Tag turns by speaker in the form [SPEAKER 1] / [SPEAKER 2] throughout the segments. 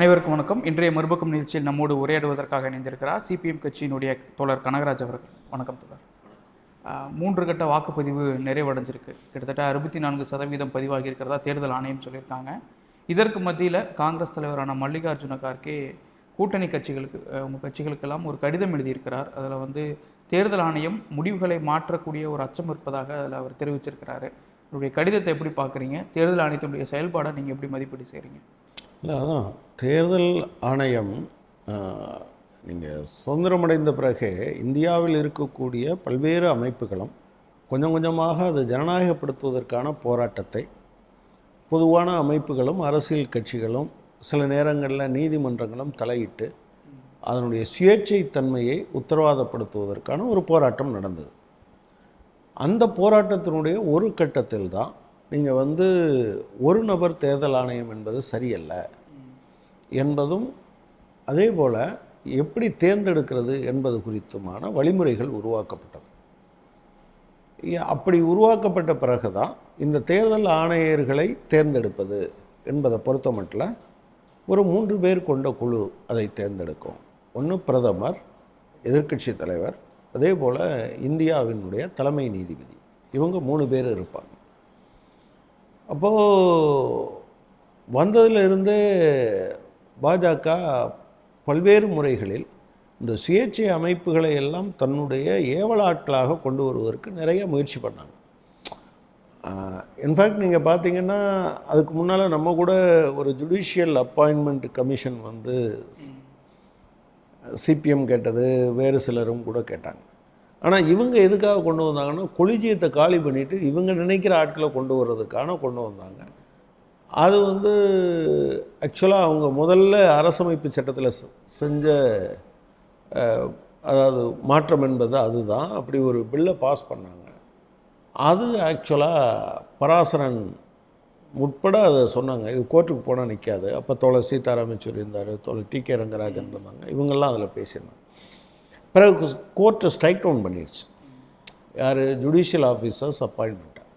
[SPEAKER 1] அனைவருக்கும் வணக்கம். இன்றைய மறுபக்கம் நிகழ்ச்சியில் நம்மோடு உரையாடுவதற்காக இணைந்திருக்கிறார் சிபிஎம் கட்சியினுடைய தோழர் கனகராஜ் அவர்கள். வணக்கம் தோழர். மூன்று கட்ட வாக்குப்பதிவு நிறைவடைஞ்சிருக்கு. கிட்டத்தட்ட அறுபத்தி நான்கு சதவீதம் பதிவாகி இருக்கிறதா தேர்தல் ஆணையம் சொல்லியிருக்காங்க. இதற்கு மத்தியில் காங்கிரஸ் தலைவரான மல்லிகார்ஜுன கார்கே கூட்டணி கட்சிகளுக்கு உங்கள் கட்சிகளுக்கெல்லாம் ஒரு கடிதம் எழுதியிருக்கிறார். அதில் வந்து தேர்தல் ஆணையம் முடிவுகளை மாற்றக்கூடிய ஒரு அச்சம் இருப்பதாக அதில் அவர் தெரிவிச்சிருக்கிறாரு. அவருடைய கடிதத்தை எப்படி பார்க்குறீங்க தேர்தல் ஆணையத்தினுடைய செயல்பாடை நீங்கள் எப்படி மதிப்பீடு செய்கிறீங்க
[SPEAKER 2] இல்லை அதான். தேர்தல் ஆணையம் நீங்கள் சுதந்திரமடைந்த பிறகு இந்தியாவில் இருக்கக்கூடிய பல்வேறு அமைப்புகளும் கொஞ்சம் கொஞ்சமாக அதை ஜனநாயகப்படுத்துவதற்கான போராட்டத்தை பொதுவான அமைப்புகளும் அரசியல் கட்சிகளும் சில நேரங்களில் நீதிமன்றங்களும் தலையிட்டு அதனுடைய சுயேட்சை தன்மையை உத்தரவாதப்படுத்துவதற்கான ஒரு போராட்டம் நடந்தது. அந்த போராட்டத்தினுடைய ஒரு கட்டத்தில் தான் நீங்கள் வந்து ஒரு நபர் தேர்தல் ஆணையம் என்பது சரியல்ல. என்பதும் அதே போல் எப்படி தேர்ந்தெடுக்கிறது என்பது குறித்துமான வழிமுறைகள் உருவாக்கப்பட்டது. அப்படி உருவாக்கப்பட்ட பிறகு தான் இந்த தேர்தல் ஆணையர்களை தேர்ந்தெடுப்பது என்பதை பொறுத்த மட்டும் ஒரு மூன்று பேர் கொண்ட குழு அதை தேர்ந்தெடுக்கும். ஒன்று பிரதமர் எதிர்க்கட்சி தலைவர் அதே போல் இந்தியாவினுடைய தலைமை நீதிபதி. இவங்க மூணு பேர் இருப்பாங்க. அப்போது வந்ததிலிருந்தே பாஜக பல்வேறு முறைகளில் இந்த சுயேட்சை அமைப்புகளை எல்லாம் தன்னுடைய ஏவலாட்களாக கொண்டு வருவதற்கு நிறைய முயற்சி பண்ணாங்க. இன்ஃபேக்ட் நீங்கள் பார்த்தீங்கன்னா அதுக்கு முன்னால் நம்ம கூட ஒரு ஜுடிஷியல் அப்பாயின்மெண்ட் கமிஷன் வந்து சிபிஎம் கேட்டது வேறு சிலரும் கூட கேட்டாங்க. ஆனால் இவங்க எதுக்காக கொண்டு வந்தாங்கன்னா கொலிஜியத்தை காலி பண்ணிவிட்டு இவங்க நினைக்கிற ஆட்களை கொண்டு வர்றதுக்கான கொண்டு வந்தாங்க. அது வந்து ஆக்சுவலாக அவங்க முதல்ல அரசமைப்பு சட்டத்தில் செஞ்ச அதாவது மாற்றம் என்பது அதுதான். அப்படி ஒரு பில்லை பாஸ் பண்ணாங்க. அது ஆக்சுவலாக பராசரன் உட்பட அதை சொன்னாங்க. இது கோர்ட்டுக்கு போனால் நிற்காது அப்போ தோழர் சீதாராம் யெச்சூரி இருந்தார் தோழர் டி கே ரங்கராஜன் இருந்தாங்க. இவங்கெல்லாம் அதில் பேசியிருந்தாங்க. பிறகு கோர்ட்டை ஸ்ட்ரைக் டவுன் பண்ணிடுச்சு யார்? ஜுடிஷியல் ஆஃபீஸர்ஸ் அப்பாயின்மெண்ட்டாக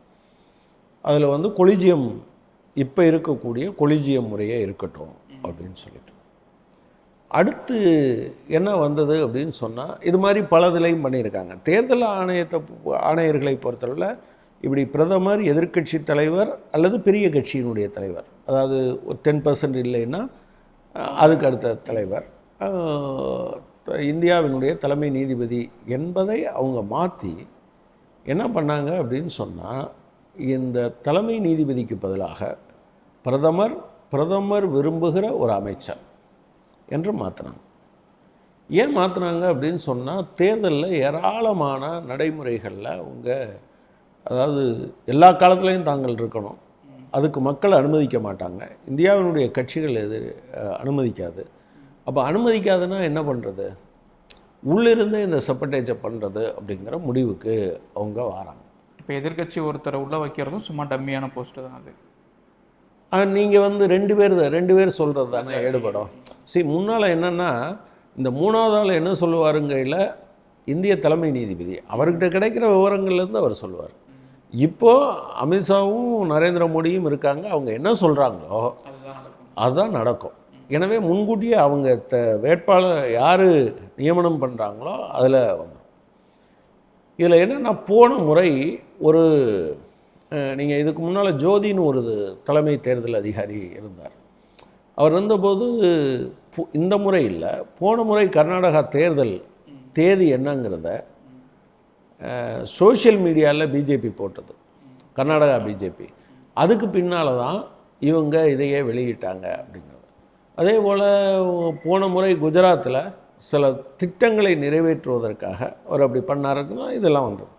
[SPEAKER 2] அதில் வந்து கொலிஜியம் இப்போ இருக்கக்கூடிய கொலிஜியம் முறையே இருக்கட்டும் அப்படின்னு சொல்லிட்டு. அடுத்து என்ன வந்தது அப்படின்னு சொன்னால் இது மாதிரி பலதிலையும் பண்ணியிருக்காங்க. தேர்தல் ஆணையத்தை ஆணையர்களை பொறுத்தளவில் இப்படி பிரதமர் எதிர்க்கட்சி தலைவர் அல்லது பெரிய கட்சியினுடைய தலைவர். அதாவது ஒரு டென் பர்சன்ட் இல்லைன்னா அதுக்கு அடுத்த தலைவர். இந்தியாவினுடைய தலைமை நீதிபதி என்பதை அவங்க மாற்றி என்ன பண்ணாங்க அப்படின்னு சொன்னால் இந்த தலைமை நீதிபதிக்கு பதிலாக பிரதமர் பிரதமர் விரும்புகிற ஒரு அமைச்சர் என்று மாற்றினாங்க ஏன் மாற்றினாங்க அப்படின்னு சொன்னால் தேர்தலில் ஏராளமான நடைமுறைகளில் அவங்க அதாவது எல்லா காலத்துலேயும் தாங்கள் இருக்கணும். அதுக்கு மக்கள் அனுமதிக்க மாட்டாங்க. இந்தியாவினுடைய கட்சிகள் எது அனுமதிக்காது. அப்போ அனுமதிக்காதுன்னா என்ன பண்ணுறது உள்ளிருந்தே இந்த செப்பட்டேஜை பண்ணுறது அப்படிங்கிற முடிவுக்கு அவங்க வராங்க.
[SPEAKER 1] இப்போ எதிர்க்கட்சி ஒருத்தரை உள்ள வைக்கிறதும் சும்மா டம்மியான போஸ்ட் தான் அது.
[SPEAKER 2] நீங்கள் வந்து ரெண்டு பேர் தான் ரெண்டு பேர் சொல்கிறது தானே ஈடுபடும் சரி முன்னால் என்னென்னா இந்த மூணாவது ஆள் என்ன சொல்லுவாருங்கையில் இந்திய தலைமை நீதிபதி. அவர்கிட்ட கிடைக்கிற விவரங்கள்லேருந்து அவர் சொல்லுவார். இப்போது அமித்ஷாவும் நரேந்திர மோடியும் இருக்காங்க அவங்க என்ன சொல்கிறாங்களோ
[SPEAKER 1] அதுதான் நடக்கும்.
[SPEAKER 2] எனவே முன்கூட்டியே அவங்க த வேட்பாளர் யார் நியமனம் பண்ணுறாங்களோ அதில் இதில் என்னென்னா போன முறை ஒரு நீங்கள் இதுக்கு முன்னால் ஜோதின்னு ஒரு தலைமை தேர்தல் அதிகாரி இருந்தார். அவர் இருந்தபோது பு- இந்த முறை இல்லை. போன முறை கர்நாடகா தேர்தல் தேதி என்னங்கிறத சோஷியல் மீடியாவில் பிஜேபி போட்டது. கர்நாடகா பிஜேபி. அதுக்கு பின்னால் தான் இவங்க இதையே வெளியிட்டாங்க அப்படிங்கிறது அதே போல் போன முறை குஜராத்தில் சில திட்டங்களை நிறைவேற்றுவதற்காக அவர் அப்படி பண்ணாருன்னா இதெல்லாம் வந்துடும்.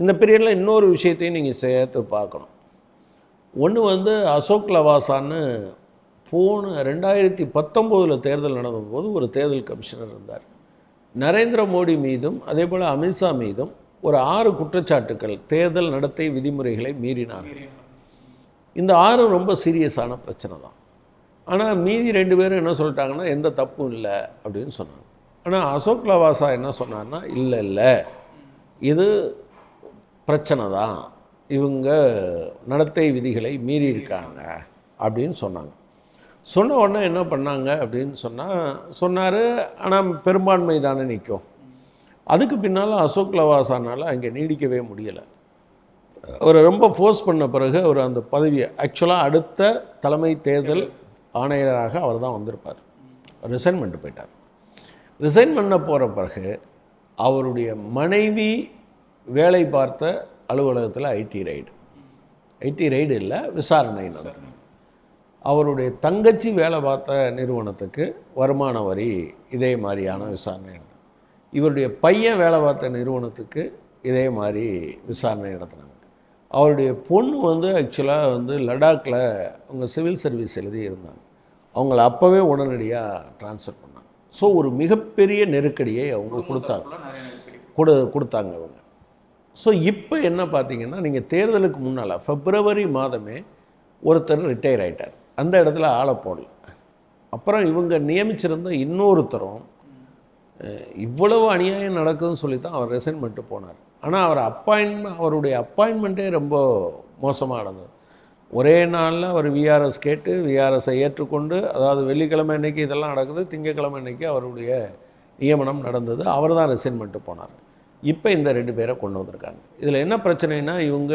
[SPEAKER 2] இந்த பீரியடில் இன்னொரு விஷயத்தையும் நீங்கள் சேர்த்து பார்க்கணும். ஒன்று வந்து அசோக் லவாசான்னு போன ரெண்டாயிரத்தி பத்தொம்போதில் தேர்தல் நடந்தபோது ஒரு தேர்தல் கமிஷனர் இருந்தார். நரேந்திர மோடி மீதும் அதே போல் அமித்ஷா மீதும் ஒரு ஆறு குற்றச்சாட்டுக்கள் தேர்தல் நடத்தை விதிமுறைகளை மீறினார்கள். இந்த ஆறு ரொம்ப சீரியஸான பிரச்சனை தான். ஆனால் மீதி ரெண்டு பேரும் என்ன சொல்லிட்டாங்கன்னா எந்த தப்பும் இல்லை அப்படின்னு சொன்னாங்க. ஆனால் அசோக் லவாசா என்ன சொன்னார்னா இல்லை இல்லை. இது பிரச்சனை தான். இவங்க நடத்தை விதிகளை மீறி இருக்காங்க அப்படின்னு சொன்னாங்க. சொன்ன உடனே என்ன பண்ணாங்க அப்படின்னு சொன்னால் சொன்னார் ஆனால் பெரும்பான்மை தானே நிற்கும் அதுக்கு பின்னால் அசோக் லவாசானால் அங்கே நீடிக்கவே முடியலை. அவரை ரொம்ப ஃபோர்ஸ் பண்ண பிறகு அவர் அந்த பதவியை ஆக்சுவலாக அடுத்த தலைமை தேர்தல் ஆணையராக அவர் தான் வந்திருப்பார். ரிசைன் பண்ணிட்டு போயிட்டார். ரிசைன் பண்ண போகிற பிறகு அவருடைய மனைவி வேலை பார்த்த அலுவலகத்தில் ஐடி ரைடு ஐடி ரைடு இல்லை விசாரணை நடக்கும் அவருடைய தங்கச்சி வேலை பார்த்த நிறுவனத்துக்கு வருமான வரி இதே மாதிரியான விசாரணை நடந்தது. இவருடைய பையன் வேலை பார்த்த நிறுவனத்துக்கு இதே மாதிரி விசாரணை நடத்தினாங்க. அவருடைய பொண்ணு வந்து ஆக்சுவலாக வந்து லடாக்கில் அவங்க சிவில் சர்வீஸ் எழுதி இருந்தாங்க அவங்கள அப்போவே உடனடியாக ட்ரான்ஸ்ஃபர் பண்ணாங்க. ஸோ ஒரு மிகப்பெரிய நெருக்கடியை அவங்க கொடுத்தாங்க. கொடு கொடுத்தாங்க அவங்க. ஸோ இப்போ என்ன பார்த்தீங்கன்னா நீங்கள் தேர்தலுக்கு முன்னால் பிப்ரவரி மாதமே ஒருத்தர் ரிட்டையர் ஆயிட்டார். அந்த இடத்துல ஆளை போடல. அப்புறம் இவங்க நியமிச்சிருந்த இன்னொருத்தரும் இவ்வளவு அநியாயம் நடக்குதுன்னு சொல்லி தான் அவர் ரெசைன் பண்ணிட்டு போனார். ஆனால் அவர் அப்பாயின்மெண்ட் அவருடைய அப்பாயின்மெண்ட்டே ரொம்ப மோசமாக ஒரே நாளில் அவர் விஆர்எஸ் கேட்டு விஆர்எஸை ஏற்றுக்கொண்டு அதாவது வெள்ளிக்கிழமை அன்றைக்கி இதெல்லாம் நடக்குது திங்கக்கிழமை அன்னைக்கு அவருடைய நியமனம் நடந்தது அவர் தான் ரெசைன் பண்ணிட்டு போனார். இப்போ இந்த ரெண்டு பேரை கொண்டு வந்திருக்காங்க. இதில் என்ன பிரச்சனைனா இவங்க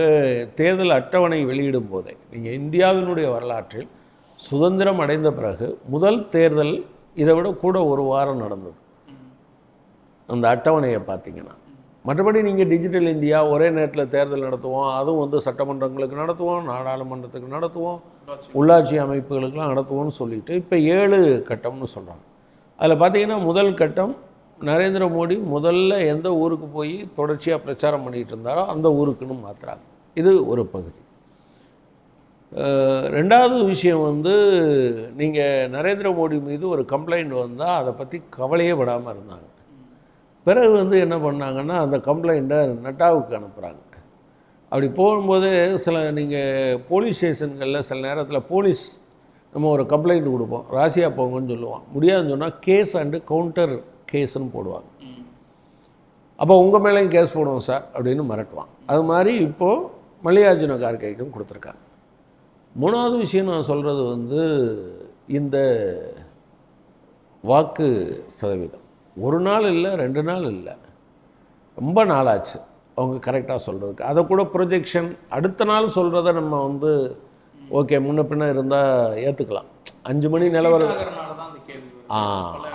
[SPEAKER 2] தேர்தல் அட்டவணை வெளியிடும் போதே நீங்கள் இந்தியாவினுடைய வரலாற்றில் சுதந்திரம் அடைந்த பிறகு முதல் தேர்தல் இதை விட கூட ஒரு வாரம் நடந்தது. அந்த அட்டவணையை பார்த்தீங்கன்னா. மற்றபடி நீங்கள் டிஜிட்டல் இந்தியா ஒரே நேரத்தில் தேர்தல் நடத்துவோம் அதுவும் வந்து சட்டமன்றங்களுக்கு நடத்துவோம் நாடாளுமன்றத்துக்கு நடத்துவோம் உள்ளாட்சி அமைப்புகளுக்கெல்லாம் நடத்துவோம்னு சொல்லிட்டு இப்போ ஏழு கட்டம்னு சொல்கிறாங்க அதில் பார்த்தீங்கன்னா முதல் கட்டம் நரேந்திர மோடி முதல்ல எந்த ஊருக்கு போய் தொடர்ச்சியாக பிரச்சாரம் பண்ணிகிட்டு இருந்தாரோ அந்த ஊருக்குன்னு மாற்றுறாங்க இது ஒரு பகுதி. ரெண்டாவது விஷயம் வந்து நீங்கள் நரேந்திர மோடி மீது ஒரு கம்ப்ளைண்ட் வந்தால் அதை பற்றி கவலையே படாமல் இருந்தாங்க. பிறகு வந்து என்ன பண்ணாங்கன்னா அந்த கம்ப்ளைண்ட்டை நட்டாவுக்கு அனுப்புகிறாங்க அப்படி போகும்போது சில நீங்கள் போலீஸ் ஸ்டேஷன்களில் சில நேரத்தில் போலீஸ் நம்ம ஒரு கம்ப்ளைண்ட் கொடுப்போம். ராசியாக போங்கன்னு சொல்லுவோம் முடியாதுன்னு சொன்னால் கேஸ் அண்டு கவுண்டர் கேஸ்ன்னு போடுவாங்க. அப்போ உங்கள் மேலேயும் கேஸ் போடுவோம் சார் அப்படின்னு மிரட்டுவான். அது மாதிரி இப்போது மல்லிகார்ஜுன கார்கேக்கும் கொடுத்துருக்காங்க. மூணாவது விஷயம் நான் சொல்கிறது வந்து இந்த வாக்கு சதவீதம். ஒரு நாள் இல்லை ரெண்டு நாள் இல்லை. ரொம்ப நாளாச்சு அவங்க கரெக்டாக சொல்கிறதுக்கு அதை கூட ப்ரொஜெக்ஷன் அடுத்த நாள் சொல்கிறத நம்ம வந்து ஓகே முன்ன பின்ன இருந்தால் ஏற்றுக்கலாம் அஞ்சு மணி நிலவரம். ஆ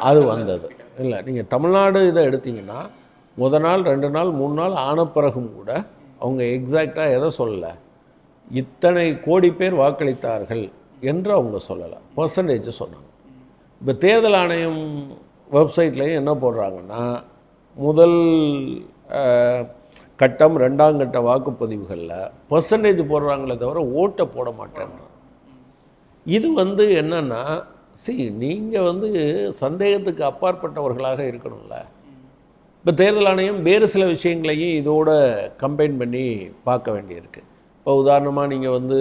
[SPEAKER 2] அது வந்தது. இல்லை நீங்கள் தமிழ்நாடு இதை எடுத்தீங்கன்னா முத நாள் ரெண்டு நாள் மூணு நாள் ஆன பிறகும் கூட அவங்க எக்ஸாக்டாக எதை சொல்லலை? இத்தனை கோடி பேர் வாக்களித்தார்கள் என்று அவங்க சொல்லலை. பர்சன்டேஜ் சொன்னாங்க. இப்போ தேர்தல் ஆணையம் வெப்சைட்லேயும் என்ன போடுறாங்கன்னா முதல் கட்டம் ரெண்டாம் கட்ட வாக்குப்பதிவுகளில் பர்சன்டேஜ் போடுறாங்களே தவிர ஓட்டை போட மாட்டேன்றாங்க. இது வந்து என்னென்னா சி நீங்கள் வந்து சந்தேகத்துக்கு அப்பாற்பட்டவர்களாக இருக்கணும்ல. இப்போ தேர்தல் ஆணையம் வேறு சில விஷயங்களையும் இதோட கம்பைன் பண்ணி பார்க்க வேண்டியிருக்கு. இப்போ உதாரணமாக நீங்கள் வந்து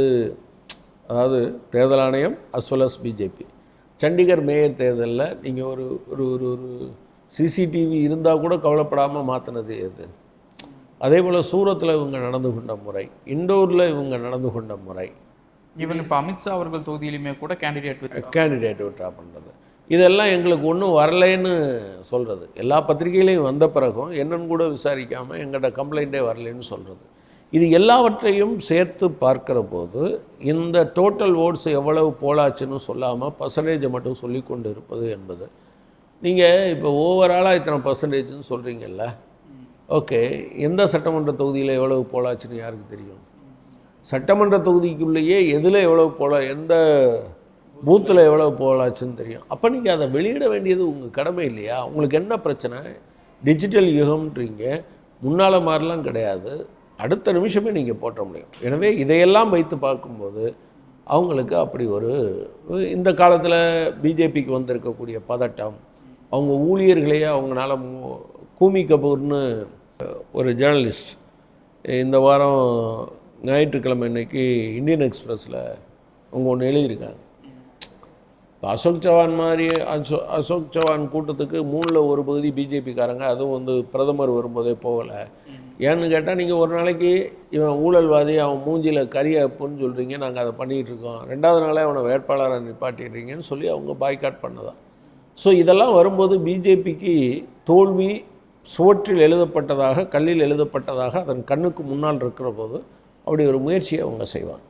[SPEAKER 2] அதாவது தேர்தல் ஆணையம் as well as BJP Chandigarh mayor தேர்தலில் நீங்கள் ஒரு ஒரு ஒரு ஒரு சிசிடிவி இருந்தால் கூட கவலைப்படாமல் மாற்றினது எது? அதே போல் சூரத்தில் இவங்க நடந்து கொண்ட முறை இண்டோரில் இவங்க நடந்து கொண்ட முறை.
[SPEAKER 1] ஈவன் இப்போ அமித்ஷா அவர்கள் தொகுதியிலுமே கூட கேண்டிடேட்
[SPEAKER 2] கேண்டிடேட் விட்ரா பண்ணுறது இதெல்லாம் எங்களுக்கு ஒன்றும் வரலைன்னு சொல்கிறது எல்லா பத்திரிகையிலையும் வந்த பிறகும் என்னன்னு கூட விசாரிக்காமல் எங்கள்கிட்ட கம்ப்ளைண்ட்டே வரலைன்னு சொல்கிறது இது எல்லாவற்றையும் சேர்த்து பார்க்குற போது இந்த டோட்டல் ஓட்ஸ் எவ்வளவு போலாச்சுன்னு சொல்லாமல் பர்சன்டேஜை மட்டும் சொல்லி கொண்டு இருப்பது என்பது. நீங்கள் இப்போ ஓவராலாக இத்தனை பர்சன்டேஜ்னு சொல்கிறீங்கல்ல ஓகே எந்த சட்டமன்ற தொகுதியில் எவ்வளவு போலாச்சுன்னு யாருக்கு தெரியும்? சட்டமன்ற தொகுதிக்குள்ளேயே எதில் எவ்வளவு போல எந்த பூத்தில் எவ்வளவு போலாச்சுன்னு தெரியும். அப்போ நீங்கள் அதை வெளியிட வேண்டியது உங்கள் கடமை இல்லையா? உங்களுக்கு என்ன பிரச்சனை? டிஜிட்டல் யுகம்ன்றீங்க. முன்னால் மாதிரிலாம் கிடையாது. அடுத்த நிமிஷமே நீங்கள் போட்ட முடியும். எனவே இதையெல்லாம் வைத்து பார்க்கும்போது அவங்களுக்கு அப்படி ஒரு இந்த காலத்தில் பிஜேபிக்கு வந்திருக்கக்கூடிய பதட்டம் அவங்க ஊழியர்களையே அவங்களால மு- கூமி கபூர்னு ஒரு ஜேர்னலிஸ்ட் இந்த வாரம் ஞாயிற்றுக்கிழமை இன்னைக்கு இந்தியன் எக்ஸ்பிரஸில் அவங்க ஒன்று எழுதியிருக்காங்க. இப்போ அசோக் சவான் மாதிரி அசோ அசோக் சவான் கூட்டத்துக்கு மூணில் ஒரு பகுதி பிஜேபிக்காரங்க அதுவும் வந்து பிரதமர் வரும்போதே போகலை. ஏன்னு கேட்டால் நீங்கள் ஒரு நாளைக்கு இவன் ஊழல்வாதி அவன் மூஞ்சியில் கரியாப்புன்னு சொல்கிறீங்க நாங்கள் அதை பண்ணிகிட்டு இருக்கோம். ரெண்டாவது நாளே அவனை வேட்பாளரை நிப்பாட்டிடுறீங்கன்னு சொல்லி அவங்க பாய்காட் பண்ணதான் ஸோ இதெல்லாம் வரும்போது பிஜேபிக்கு தோல்வி சுவற்றில் எழுதப்பட்டதாக கல்லில் எழுதப்பட்டதாக அதன் கண்ணுக்கு முன்னால் இருக்கிற போது அப்படி ஒரு முயற்சியை அவங்க செய்வாங்க.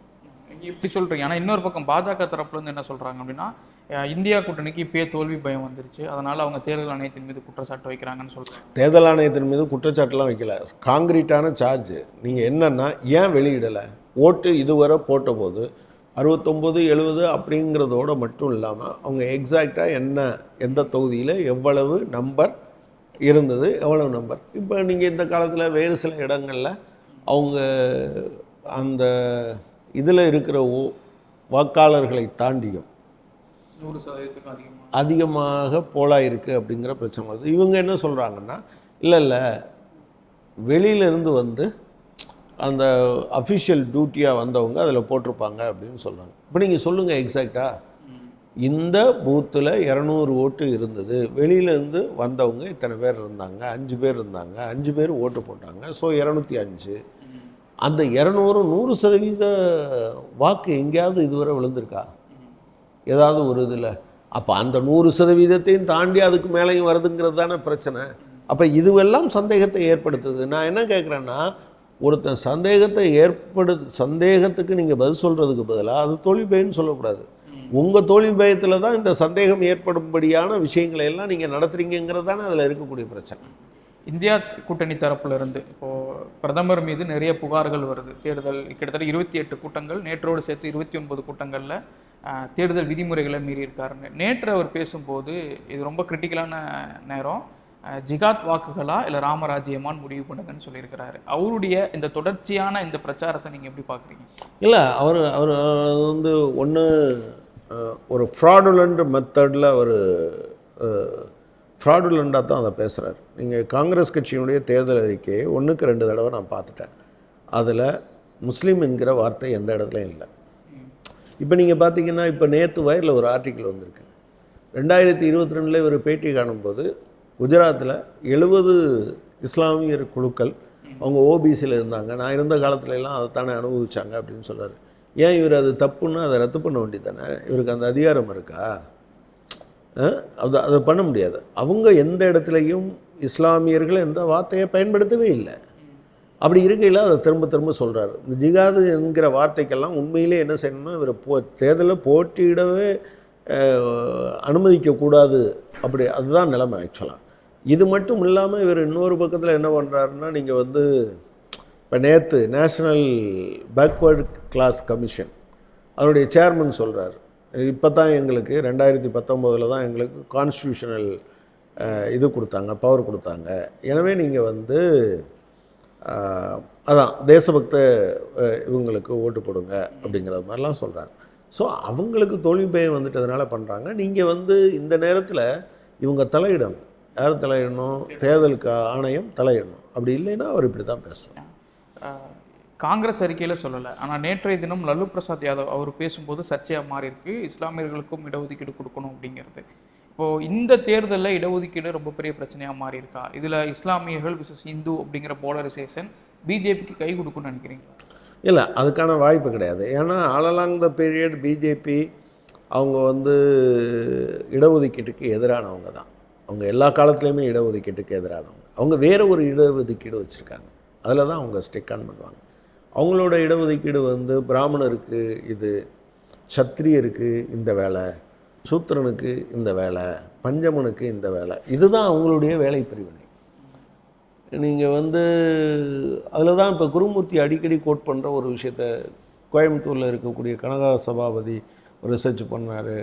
[SPEAKER 1] நீங்கள் எப்படி சொல்கிறீங்க ஆனா இன்னொரு பக்கம் பாஜக தரப்புலேருந்து என்ன சொல்கிறாங்க அப்படின்னா இந்தியா கூட்டணிக்கு இப்பயே தோல்வி பயம் வந்துருச்சு. அதனால அவங்க தேர்தல் ஆணையத்தின் மீது குற்றச்சாட்டு வைக்கிறாங்கன்னு சொல்றாங்க.
[SPEAKER 2] தேர்தல் ஆணையத்தின் மீது குற்றச்சாட்டுலாம் வைக்கல. காங்கிரீட்டான சார்ஜ் நீங்கள் என்னன்னா ஏன் வெளியிடலை? ஓட்டு இதுவரை போட்டபோது அறுபத்தொம்போது எழுபது அப்படிங்கிறதோட மட்டும் இல்லாமல் அவங்க எக்ஸாக்டாக என்ன எந்த தொகுதியில் எவ்வளவு நம்பர் இருந்தது எவ்வளவு நம்பர் இப்போ நீங்கள் இந்த காலத்தில் வேறு சில இடங்களில் அவங்க அந்த இதில் இருக்கிற ஓ வாக்காளர்களை தாண்டியும்
[SPEAKER 1] நூறு சதவீதத்துக்கு அதிகமாக
[SPEAKER 2] அதிகமாக போலாக இருக்குது அப்படிங்கிற பிரச்சனை வருது. இவங்க என்ன சொல்கிறாங்கன்னா இல்லை இல்லை. வெளியிலேருந்து வந்து அந்த அஃபிஷியல் டியூட்டியாக வந்தவங்க அதில் போட்டிருப்பாங்க அப்படின்னு சொல்கிறாங்க இப்போ நீங்கள் சொல்லுங்கள் எக்ஸாக்டாக இந்த பூத்தில் இரநூறு ஓட்டு இருந்தது. வெளியிலேருந்து வந்தவங்க இத்தனை பேர் இருந்தாங்க. அஞ்சு பேர் இருந்தாங்க. அஞ்சு பேர் ஓட்டு போட்டாங்க. ஸோ இரநூத்தி அஞ்சு. அந்த இரநூறு நூறு சதவீத வாக்கு எங்கேயாவது இதுவரை விழுந்திருக்கா? ஏதாவது ஒரு இதில். அப்போ அந்த நூறு சதவீதத்தையும் தாண்டி அதுக்கு மேலேயும் வருதுங்கிறது தானே பிரச்சனை. அப்போ இதுவெல்லாம் சந்தேகத்தை ஏற்படுத்துது. நான் என்ன கேட்குறேன்னா ஒருத்தன் சந்தேகத்தை ஏற்படு சந்தேகத்துக்கு நீங்கள் பதில் சொல்கிறதுக்கு பதிலாக அது தொழில் பயம்னு சொல்லக்கூடாது. உங்கள் தொழில் பயத்தில் தான் இந்த சந்தேகம் ஏற்படும்படியான விஷயங்களை எல்லாம் நீங்கள் நடத்துகிறீங்கிறது தானே அதில் இருக்கக்கூடிய பிரச்சனை.
[SPEAKER 1] இந்தியா கூட்டணி தரப்பிலிருந்து இப்போது பிரதமர் மீது நிறைய புகார்கள் வருது. தேர்தல் கிட்டத்தட்ட இருபத்தி எட்டு கூட்டங்கள் நேற்றோடு சேர்த்து இருபத்தி ஒன்பது கூட்டங்களில் தேர்தல் விதிமுறைகளை மீறியிருக்காருன்னு. நேற்று அவர் பேசும்போது இது ரொம்ப கிரிட்டிக்கலான நேரம். ஜிகாத் வாக்குகளா இல்லை ராமராஜ்யமான்னு முடிவு பண்ணுங்கன்னு சொல்லியிருக்கிறாரு. அவருடைய இந்த தொடர்ச்சியான இந்த பிரச்சாரத்தை நீங்கள் எப்படி பார்க்குறீங்க?
[SPEAKER 2] இல்லை அவர் அவர் வந்து ஒன்று ஒரு ஃப்ராடுலண்ட் மெத்தடில் அவர் ஃப்ராடுலண்டாக தான் அதை பேசுகிறார் நீங்கள் காங்கிரஸ் கட்சியினுடைய தேர்தல் அறிக்கையை ஒன்றுக்கு ரெண்டு தடவை நான் பார்த்துட்டேன். அதில் முஸ்லீம் என்கிற வார்த்தை எந்த இடத்துலையும் இல்லை. இப்போ நீங்கள் பார்த்தீங்கன்னா இப்போ நேற்று வயரில் ஒரு ஆர்டிக்கிள் வந்திருக்கு. ரெண்டாயிரத்தி இருபத்தி ரெண்டில் இவர் பேட்டி காணும்போது குஜராத்தில் எழுபது இஸ்லாமியர் குழுக்கள் அவங்க ஓபிசியில் இருந்தாங்க. நான் இருந்த காலத்துல எல்லாம் அதை தானே அனுபவிச்சாங்க அப்படின்னு சொல்கிறார் ஏன் இவர் அது தப்புன்னு அதை ரத்து பண்ண வேண்டியதானே இவருக்கு அந்த அதிகாரம் இருக்கா? அது அதை பண்ண முடியாது. அவங்க எந்த இடத்துலையும் இஸ்லாமியர்கள் எந்த வார்த்தையை பயன்படுத்தவே இல்லை. அப்படி இருக்கையில் அதை திரும்ப திரும்ப சொல்கிறாரு இந்த ஜிகாது என்கிற வார்த்தைக்கெல்லாம் உண்மையிலே என்ன செய்யணும்னா இவர் போ தேர்தலில் போட்டியிடவே அனுமதிக்கக்கூடாது. அப்படி அதுதான் நிலைமை ஆக்சுவலாக இது மட்டும் இல்லாமல் இவர் இன்னொரு பக்கத்தில் என்ன பண்ணுறாருன்னா நீங்கள் வந்து இப்போ நேற்று நேஷ்னல் பேக்வேர்டு கிளாஸ் கமிஷன் அதனுடைய சேர்மன் சொல்கிறார் இப்போ தான் எங்களுக்கு ரெண்டாயிரத்தி பத்தொம்போதில் தான் எங்களுக்கு கான்ஸ்டியூஷனல் இது கொடுத்தாங்க பவர் கொடுத்தாங்க. எனவே நீங்கள் வந்து அதான் தேசபக்த இவங்களுக்கு ஓட்டு போடுங்க அப்படிங்கிறது மாதிரிலாம் சொல்கிறாங்க ஸோ அவங்களுக்கு தோல்வி பயம் வந்துட்டதுனால பண்ணுறாங்க நீங்கள் வந்து இந்த நேரத்தில் இவங்க தலையிடணும். யார் தலையிடணும்? தேர்தலுக்கு ஆணையம் தலையிடணும். அப்படி இல்லைன்னா அவர் இப்படி தான்
[SPEAKER 1] பேசுவோம் காங்கிரஸ் அறிக்கையில் சொல்லலை. ஆனால் நேற்றைய தினம் லல்லு பிரசாத் யாதவ் அவர் பேசும்போது சர்ச்சையாக மாறி இருக்கு இஸ்லாமியர்களுக்கும் இடஒதுக்கீடு கொடுக்கணும் அப்படிங்கிறது. இப்போது இந்த தேர்தலில் இடஒதுக்கீடு ரொம்ப பெரிய பிரச்சனையாக மாறி இருக்கா இதில் இஸ்லாமியர்கள் விசஸ் இந்து அப்படிங்கிற போலரைசேஷன் பிஜேபிக்கு கை கொடுக்கும்னு நினைக்கிறீங்களா?
[SPEAKER 2] இல்லை அதுக்கான வாய்ப்பு கிடையாது. ஏன்னா ஆல் த பீரியட் பிஜேபி அவங்க வந்து இடஒதுக்கீட்டுக்கு எதிரானவங்க தான். அவங்க எல்லா காலத்துலேயுமே இடஒதுக்கீட்டுக்கு எதிரானவங்க. அவங்க வேறு ஒரு இடஒதுக்கீடு வச்சுருக்காங்க. அதில் தான் அவங்க ஸ்டிக் ஆன் பண்ணுவாங்க. அவங்களோட இடஒதுக்கீடு வந்து பிராமணருக்கு இது சத்திரியருக்கு இந்த வேலை சூத்திரனுக்கு இந்த வேலை பஞ்சமனுக்கு இந்த வேலை இதுதான் அவங்களுடைய வேலை பிரிவினை நீங்கள் வந்து அதில் தான் இப்போ குருமூர்த்தி அடிக்கடி கோட் பண்ணுற ஒரு விஷயத்த கோயம்புத்தூரில் இருக்கக்கூடிய கனகா சபாபதி ரிசர்ச் பண்ணார்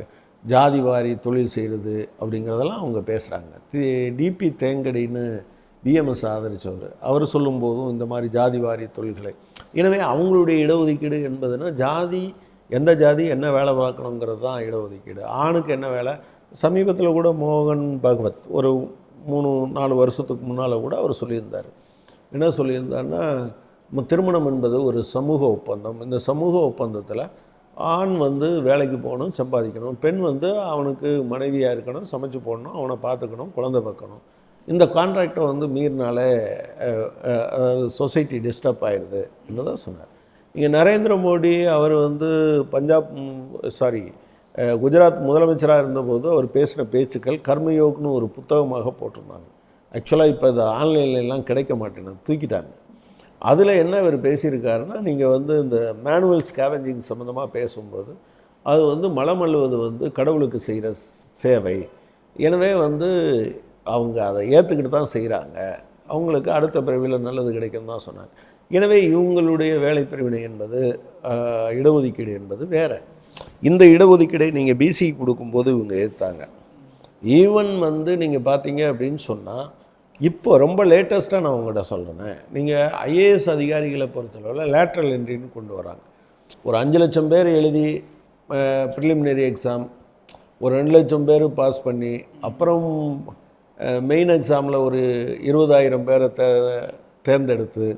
[SPEAKER 2] ஜாதி வாரி தொழில் செய்கிறது அப்படிங்கிறதெல்லாம் அவங்க பேசுகிறாங்க டிபி தேங்கடின்னு பிஎம்எஸ் ஆதரித்தவர் அவர் சொல்லும்போதும் இந்த மாதிரி ஜாதி வாரி தொழில்களை. எனவே அவங்களுடைய இடஒதுக்கீடு என்பதுன்னா ஜாதி எந்த ஜாதி என்ன வேலை பார்க்கணுங்கிறது தான் இடஒதுக்கீடு. ஆணுக்கு என்ன வேலை? சமீபத்தில் கூட மோகன் பகவத் ஒரு மூணு நாலு வருஷத்துக்கு முன்னால் கூட அவர் சொல்லியிருந்தார். என்ன சொல்லியிருந்தாருன்னா திருமணம் என்பது ஒரு சமூக ஒப்பந்தம். இந்த சமூக ஒப்பந்தத்தில் ஆண் வந்து வேலைக்கு போகணும் சம்பாதிக்கணும். பெண் வந்து அவனுக்கு மனைவியாக இருக்கணும் சமைச்சு போடணும் அவனை பார்த்துக்கணும் குழந்தை பார்க்கணும். இந்த கான்ட்ராக்டை வந்து மீறினாலே அதாவது சொசைட்டி டிஸ்டர்ப் ஆயிடுது என்று தான் சொன்னார். இங்கே நரேந்திர மோடி அவர் வந்து பஞ்சாப் சாரி குஜராத் முதலமைச்சராக இருந்தபோது அவர் பேசின பேச்சுக்கள் கர்மயோக்னு ஒரு புத்தகமாக போட்டிருந்தாங்க. ஆக்சுவலாக இப்போ இது ஆன்லைன்லாம் கிடைக்க மாட்டேன்னு தூக்கிட்டாங்க. அதில் என்ன இவர் பேசியிருக்காருன்னா நீங்கள் வந்து இந்த மேனுவல் ஸ்கேவெஞ்சிங் சம்மந்தமாக பேசும்போது அது வந்து மலம் அள்ளுவது வந்து கடவுளுக்கு செய்கிற சேவை. எனவே வந்து அவங்க அதை ஏற்றுக்கிட்டு தான் செய்கிறாங்க அவங்களுக்கு அடுத்த பிறவியில் நல்லது கிடைக்கும் தான் சொன்னாங்க. எனவே இவங்களுடைய வேலை பிரிவினை என்பது இடஒதுக்கீடு என்பது வேறு. இந்த இடஒதுக்கீடை நீங்கள் பிசி கொடுக்கும்போது இவங்க எதிர்த்தாங்க ஈவன் வந்து நீங்கள் பார்த்தீங்க அப்படின்னு சொன்னால் இப்போ ரொம்ப லேட்டஸ்ட்டாக நான் உங்கள்கிட்ட சொல்கிறேன் நீங்கள் ஐஏஎஸ் அதிகாரிகளை பொறுத்தளவில் லேட்ரல் என்ட்ரின்னு கொண்டு வராங்க. ஒரு அஞ்சு லட்சம் பேர் எழுதி ப்ரிலிமினரி எக்ஸாம் ஒரு ரெண்டு லட்சம் பேர் பாஸ் பண்ணி அப்புறம் மெயின் எக்ஸாமில் ஒரு இருபதாயிரம் பேரை தே தேர்ந்தெடுத்து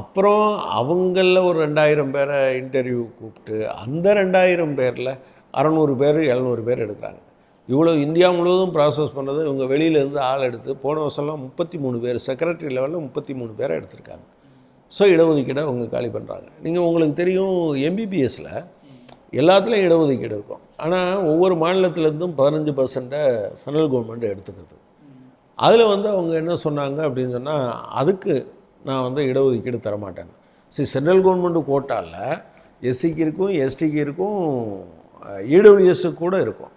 [SPEAKER 2] அப்புறம் அவங்களில் ஒரு ரெண்டாயிரம் பேரை இன்டர்வியூ கூப்பிட்டு அந்த ரெண்டாயிரம் பேரில் அறநூறு பேர் எழுநூறு பேர் எடுக்கிறாங்க. இவ்வளோ இந்தியா முழுவதும் ப்ராசஸ் பண்ணது இவங்க வெளியிலேருந்து ஆள் எடுத்து போன வருஷம்லாம் முப்பத்தி மூணு பேர் செக்ரட்டரி லெவலில் முப்பத்தி மூணு பேரை எடுத்திருக்காங்க. ஸோ இடஒதுக்கீடை அவங்க காலி பண்ணுறாங்க நீங்கள் உங்களுக்கு தெரியும் எம்பிபிஎஸ்சில் எல்லாத்துலேயும் இடஒதுக்கீடு இருக்கும். ஆனால் ஒவ்வொரு மாநிலத்திலேருந்தும் பதினஞ்சு பர்சண்ட்டை சென்ட்ரல் கவர்மெண்ட் எடுத்துக்கிறது. அதில் வந்து அவங்க என்ன சொன்னாங்க அப்படின்னு சொன்னால் அதுக்கு நான் வந்து இடஒதுக்கீடு தரமாட்டேன் சரி சென்ட்ரல் கவர்மெண்ட்டு கோட்டாவில் எஸ்சிக்கு இருக்கும் எஸ்டிக்கு இருக்கும் இடபிள்யூஎஸ்க்கு கூட இருக்கும்.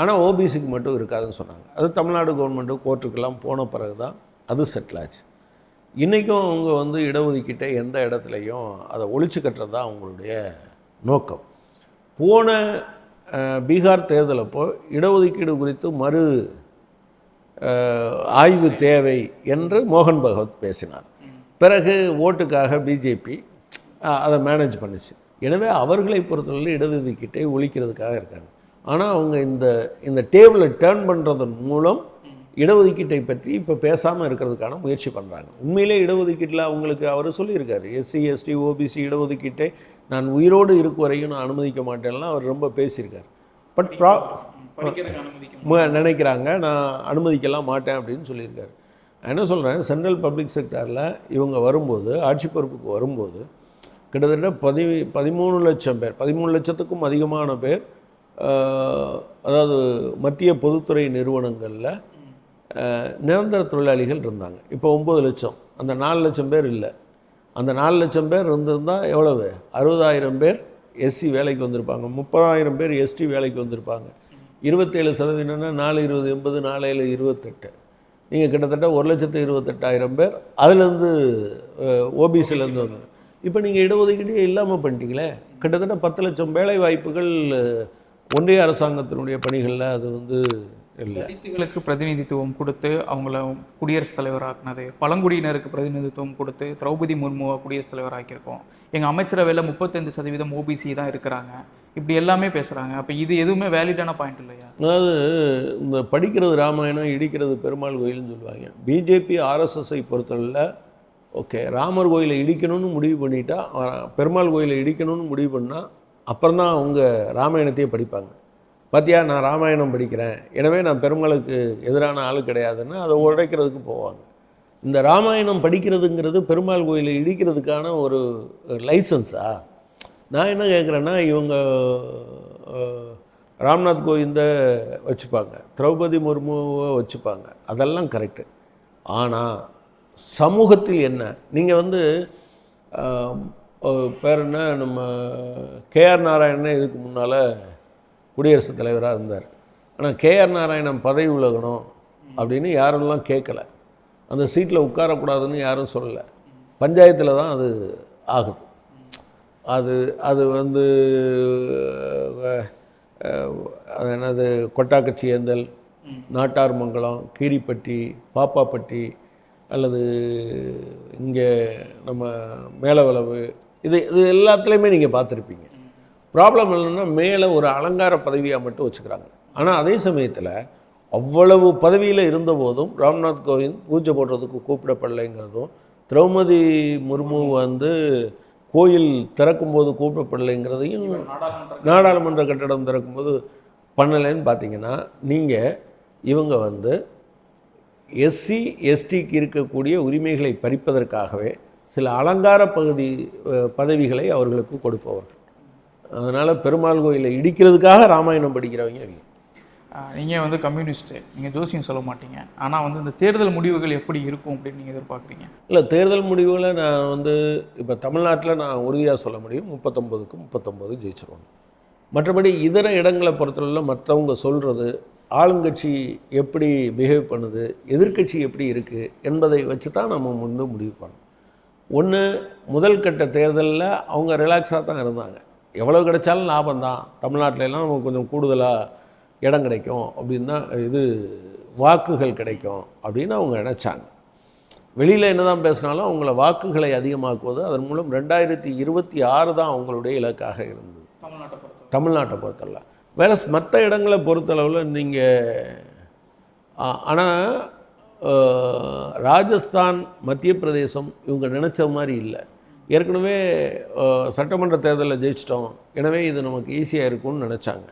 [SPEAKER 2] ஆனால் ஓபிசிக்கு மட்டும் இருக்காதுன்னு சொன்னாங்க. அது தமிழ்நாடு கவர்மெண்ட்டு கோர்ட்டுக்கெல்லாம் போன பிறகு தான் அது செட்டில் ஆச்சு. இன்றைக்கும் அவங்க வந்து இடஒதுக்கீட்டை எந்த இடத்துலையும் அதை ஒழிச்சு கட்டுறது தான் அவங்களுடைய நோக்கம். போன பீகார் தேர்தலப்போ இடஒதுக்கீடு குறித்து மறு ஆய்வு தேவை என்று மோகன் பகவத் பேசினார். பிறகு ஓட்டுக்காக பிஜேபி அதை மேனேஜ் பண்ணுச்சு. எனவே அவர்களை பொறுத்தவரை இடஒதுக்கீட்டை ஒழிக்கிறதுக்காக இருக்காங்க. ஆனால் அவங்க இந்த இந்த டேபிளை டேர்ன் பண்ணுறதன் மூலம் இடஒதுக்கீட்டை பற்றி இப்போ பேசாமல் இருக்கிறதுக்கான முயற்சி பண்ணுறாங்க உண்மையிலே இடஒதுக்கீட்டில் அவங்களுக்கு அவர் சொல்லியிருக்காரு எஸ்சி எஸ்டி ஓபிசி இடஒதுக்கீட்டை நான் உயிரோடு இருக்கும் வரையும் நான் அனுமதிக்க மாட்டேன்லாம் அவர் ரொம்ப பேசியிருக்கார். பட் ப்ரா நினைக்கிறாங்க. நான் அனுமதிக்கலாம் மாட்டேன் அப்படின்னு சொல்லியிருக்காரு. நான் என்ன சொல்கிறேன் சென்ட்ரல் பப்ளிக் செக்டாரில் இவங்க வரும்போது ஆட்சி பொறுப்புக்கு வரும்போது கிட்டத்தட்ட பதி பதிமூணு லட்சம் பேர் பதிமூணு லட்சத்துக்கும் அதிகமான பேர் அதாவது மத்திய பொதுத்துறை நிறுவனங்களில் நிரந்தர தொழிலாளிகள் இருந்தாங்க. இப்போ ஒம்பது லட்சம். அந்த நாலு லட்சம் பேர் இல்லை. அந்த நாலு லட்சம் பேர் இருந்திருந்தால் எவ்வளவு? அறுபதாயிரம் பேர் எஸ்சி வேலைக்கு வந்திருப்பாங்க. முப்பதாயிரம் பேர் எஸ்டி வேலைக்கு வந்திருப்பாங்க. இருபத்தேழு சதவீதம்னா நாலு இருபது எண்பது நாலு ஏழு இருபத்தெட்டு. நீங்கள் கிட்டத்தட்ட ஒரு லட்சத்து இருபத்தெட்டாயிரம் பேர் அதுலேருந்து ஓபிசிலேருந்து வந்தாங்க இப்போ நீங்கள் இடஒதுக்கீடே இல்லாமல் பண்ணிட்டீங்களே கிட்டத்தட்ட பத்து லட்சம் வேலை வாய்ப்புகள் ஒன்றிய அரசாங்கத்தினுடைய பணிகளில் அது வந்து
[SPEAKER 1] தலித்துகளுக்கு பிரதிநிதித்துவம் கொடுத்து அவங்கள குடியரசுத் தலைவராக்குனது பழங்குடியினருக்கு பிரதிநிதித்துவம் கொடுத்து திரௌபதி முர்முவை குடியரசுத் தலைவர் ஆக்கியிருக்கோம் எங்கள் அமைச்சரவையில் முப்பத்தைந்து சதவீதம் ஓபிசி தான் இருக்கிறாங்க. இப்படி எல்லாமே பேசுகிறாங்க அப்போ இது எதுவுமே வேலிடான பாயிண்ட் இல்லையா?
[SPEAKER 2] அதாவது இந்த படிக்கிறது ராமாயணம் இடிக்கிறது பெருமாள் கோயில்னு சொல்லுவாங்க. பிஜேபி ஆர்எஸ்எஸ்ஐ பொறுத்தவரையில் ஓகே ராமர் கோயிலை இடிக்கணும்னு முடிவு பண்ணிட்டா பெருமாள் கோயிலை இடிக்கணும்னு முடிவு பண்ணால் அப்புறம் தான் அவங்க ராமாயணத்தையே படிப்பாங்க. பாத்தியா நான் ராமாயணம் படிக்கிறேன். எனவே நான் பெருமாளுக்கு எதிரான ஆள் கிடையாதுன்னு அதை உடைக்கிறதுக்கு போவாங்க. இந்த ராமாயணம் படிக்கிறதுங்கிறது பெருமாள் கோயிலை இடிக்கிறதுக்கான ஒரு லைசன்ஸா? நான் என்ன கேட்குறேன்னா இவங்க ராம்நாத் கோவிந்தை வச்சுப்பாங்க. திரௌபதி முர்முவை வச்சுப்பாங்க. அதெல்லாம் கரெக்டு. ஆனால் சமூகத்தில் என்ன? நீங்கள் வந்து பேர் என்ன? நம்ம கேஆர் நாராயணன் இதுக்கு முன்னால் குடியரசுத் தலைவராக இருந்தார். ஆனால் கேஆர் நாராயணன் பதவி உலகணும் அப்படின்னு யாரெல்லாம் கேட்கல. அந்த சீட்டில் உட்காரக்கூடாதுன்னு யாரும் சொல்லலை. பஞ்சாயத்தில் தான் அது ஆகுது. அது அது வந்து அது என்னது கொட்டாக்கச்சி ஏந்தல் நாட்டார் மங்கலம் கீரிப்பட்டி பாப்பாப்பட்டி அல்லது இங்கே நம்ம மேலவளவு இது இது எல்லாத்துலேயுமே நீங்கள் பார்த்துருப்பீங்க. ப்ராப்ளம் என்னென்னா மேலே ஒரு அலங்கார பதவியாக மட்டும் வச்சுக்கிறாங்க. ஆனால் அதே சமயத்தில் அவ்வளவு பதவியில் இருந்தபோதும் ராம்நாத் கோவிந்த் பூஜை போடுறதுக்கு கூப்பிடப்படலைங்கிறதும் திரௌபதி முர்மு வந்து கோயில் திறக்கும்போது கூப்பிடப்படலைங்கிறதையும்
[SPEAKER 1] நாடாளுமன்ற
[SPEAKER 2] கட்டடம் திறக்கும்போது பண்ணலைன்னு பார்த்தீங்கன்னா நீங்கள் இவங்க வந்து எஸ்சி எஸ்டிக்கு இருக்கக்கூடிய உரிமைகளை பறிப்பதற்காகவே சில அலங்கார பகுதி பதவிகளை அவர்களுக்கு கொடுப்பவர்கள். அதனால் பெருமாள் கோயிலை இடிக்கிறதுக்காக ராமாயணம் படிக்கிறவங்க அவங்க
[SPEAKER 1] நீங்கள் வந்து கம்யூனிஸ்ட்டு நீங்கள் ஜோசியம் சொல்ல மாட்டீங்க. ஆனால் வந்து இந்த தேர்தல் முடிவுகள் எப்படி இருக்கும் அப்படின்னு நீங்கள் எதிர்பார்க்குறீங்க?
[SPEAKER 2] இல்லை தேர்தல் முடிவுகளை நான் வந்து இப்போ தமிழ்நாட்டில் நான் உறுதியாக சொல்ல முடியும். முப்பத்தொம்போதுக்கு முப்பத்தொம்போது ஜெயிச்சிருவோம் மற்றபடி இதர இடங்களை பொறுத்தவரையில் மற்றவங்க சொல்கிறது ஆளுங்கட்சி எப்படி பிஹேவ் பண்ணுது எதிர்க்கட்சி எப்படி இருக்குது என்பதை வச்சு தான் நம்ம வந்து முடிவு பண்ணோம் ஒன்று முதல் கட்ட தேர்தலில் அவங்க ரிலாக்ஸாக தான் இருந்தாங்க. எவ்வளோ கிடைச்சாலும் லாபம் தான் தமிழ்நாட்டில எல்லாம் நமக்கு கொஞ்சம் கூடுதலாக இடம் கிடைக்கும் அப்படின்னு இது வாக்குகள் கிடைக்கும் அப்படின்னு அவங்க நினச்சாங்க. வெளியில் என்ன தான் பேசினாலும் அவங்கள வாக்குகளை அதிகமாக்குவது அதன் மூலம் ரெண்டாயிரத்தி இருபத்தி ஆறு தான் அவங்களுடைய இலக்காக இருந்தது.
[SPEAKER 1] தமிழ்நாட்டை பொறுத்த
[SPEAKER 2] தமிழ்நாட்டை பொறுத்தவரை. வேற மற்ற இடங்களை பொறுத்தளவில் நீங்கள் ஆனால் ராஜஸ்தான் மத்திய பிரதேசம் இவங்க நினச்ச மாதிரி இல்லை. ஏற்கனவே சட்டமன்ற தேர்தலில் ஜெயிச்சிட்டோம். எனவே இது நமக்கு ஈஸியாக இருக்கும்னு நினச்சாங்க.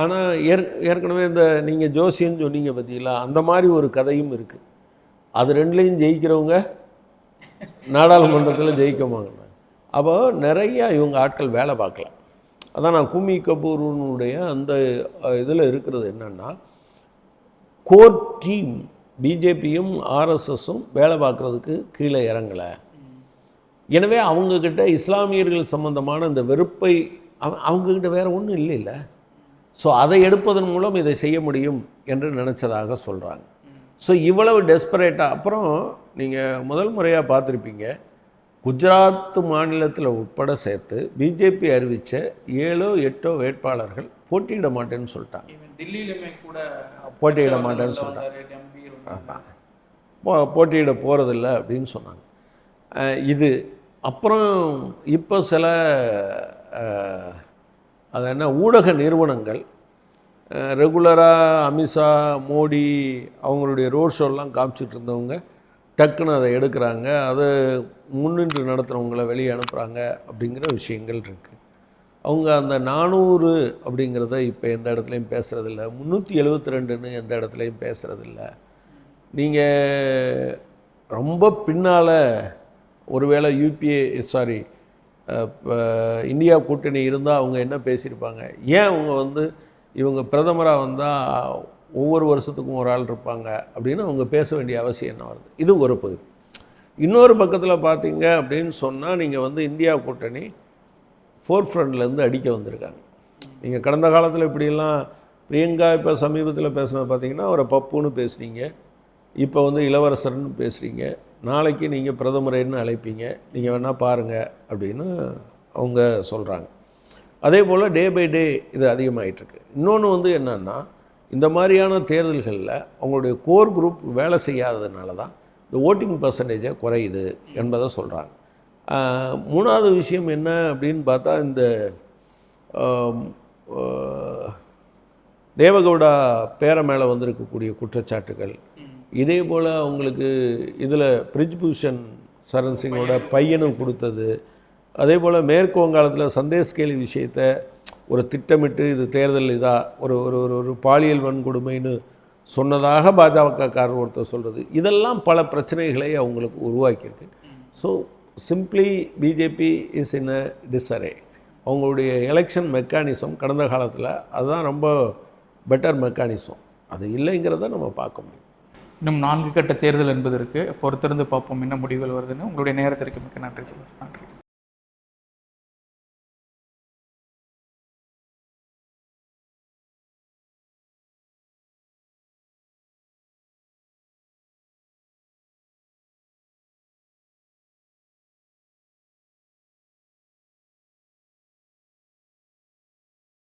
[SPEAKER 2] ஆனால் ஏற் ஏற்கனவே இந்த நீங்கள் ஜோசியன்னு சொன்னீங்க பார்த்தீங்களா அந்த மாதிரி ஒரு கதையும் இருக்குது அது ரெண்டுலேயும் ஜெயிக்கிறவங்க நாடாளுமன்றத்தில் ஜெயிக்கமாங்க அப்போ நிறையா இவங்க ஆட்கள் வேலை பார்க்கல. அதான் நான் கும்மி கபூருனுடைய அந்த இதில் இருக்கிறது என்னென்னா கோர் டீம் பிஜேபியும் ஆர்எஸ்எஸும் வேலை பார்க்குறதுக்கு கீழே இறங்கலை. எனவே அவங்கக்கிட்ட இஸ்லாமியர்கள் சம்பந்தமான இந்த வெறுப்பை அவ- அவங்கக்கிட்ட வேறு ஒன்றும் இல்லை இல்லை ஸோ அதை எடுப்பதன் மூலம் இதை செய்ய முடியும் என்று நினச்சதாக சொல்கிறாங்க ஸோ இவ்வளவு டெஸ்பரேட்டாக அப்புறம் நீங்கள் முதல் முறையாக பார்த்துருப்பீங்க. குஜராத் மாநிலத்தில் உட்பட சேர்த்து பிஜேபி அறிவித்த ஏழோ எட்டோ வேட்பாளர்கள் போட்டியிட மாட்டேன்னு சொல்லிட்டாங்க.
[SPEAKER 1] கூட
[SPEAKER 2] போட்டியிட மாட்டேன்னு
[SPEAKER 1] வந்து
[SPEAKER 2] போ போட்டியிட போகிறதில்ல அப்படின்னு சொன்னாங்க. இது அப்புறம் இப்போ சில அது என்ன ஊடக நிறுவனங்கள் ரெகுலராக அமித்ஷா மோடி அவங்களுடைய ரோட் ஷோலாம் காமிச்சிட்டு இருந்தவங்க டக்குன்னு அதை எடுக்கிறாங்க. அதை முன்னின்று நடத்துகிறவங்கள வெளியே அனுப்புகிறாங்க அப்படிங்கிற விஷயங்கள் இருக்குது அவங்க அந்த நானூறு அப்படிங்கிறத இப்போ எந்த இடத்துலையும் பேசுகிறதில்ல முந்நூற்றி எழுபத்தி ரெண்டுன்னு எந்த இடத்துலையும் பேசுகிறதில்ல நீங்கள் ரொம்ப பின்னால் ஒருவேளை யூபிஏ சாரி இந்தியா கூட்டணி இருந்தால் அவங்க என்ன பேசியிருப்பாங்க? ஏன் அவங்க வந்து இவங்க பிரதமராக வந்தால் ஒவ்வொரு வருஷத்துக்கும் ஒரு ஆள் இருப்பாங்க அப்படின்னு அவங்க பேச வேண்டிய அவசியம் என்ன வருது? இது ஒரு பகுதி. இன்னொரு பக்கத்தில் பார்த்தீங்க அப்படின்னு சொன்னால் நீங்கள் வந்து இந்தியா கூட்டணி ஃபோர் ஃப்ரண்ட்லேருந்து அடிக்க வந்திருக்காங்க. நீங்கள் கடந்த காலத்தில் இப்படிலாம் பிரியங்கா இப்போ சமீபத்தில் பேசுனது பார்த்தீங்கன்னா அவரை பப்புன்னு பேசுனீங்க. இப்போ வந்து இளவரசர்னு பேசுகிறீங்க நாளைக்கு நீங்கள் பிரதமரேன்னு அழைப்பீங்க. நீங்கள் வேணால் பாருங்கள் அப்படின்னு அவங்க சொல்கிறாங்க அதே போல் டே பை டே இது அதிகமாகிட்டுருக்கு இன்னொன்று வந்து என்னென்னா இந்த மாதிரியான தேர்தல்களில் அவங்களுடைய கோர் குரூப் வேலை செய்யாததுனால தான் இந்த ஓட்டிங் பர்சன்டேஜை குறையுது என்பதை சொல்கிறாங்க மூணாவது விஷயம் என்ன அப்படின்னு பார்த்தா இந்த தேவகவுடா பேர மேலே வந்திருக்கக்கூடிய குற்றச்சாட்டுகள் இதே போல் அவங்களுக்கு இதில் பிரிஜ்பூஷன் சரண் சிங்கோட பையனும் கொடுத்தது. அதே போல் மேற்கு வங்காளத்தில் சந்தேஷ்கேலி விஷயத்தை ஒரு திட்டமிட்டு இது தேர்தல் இதாக ஒரு ஒரு ஒரு ஒரு பாலியல் வன்கொடுமைன்னு சொன்னதாக பாஜகக்காரர் ஒருத்தர் சொல்கிறது இதெல்லாம் பல பிரச்சனைகளை அவங்களுக்கு உருவாக்கியிருக்கு. So simply BJP is in a disarray அவங்களுடைய எலெக்ஷன் மெக்கானிசம் கடந்த காலத்தில் அதுதான் ரொம்ப பெட்டர் மெக்கானிசம் அது இல்லைங்கிறத நம்ம பார்க்க முடியும்.
[SPEAKER 1] இன்னும் நான்கு கட்ட தேர்தல் என்பதற்கு பொறுத்திருந்து பார்ப்போம். என்ன முடிவுகள் வருதுன்னு. உங்களுடைய நேரத்திற்கு மிக்க நன்றி. நன்றி.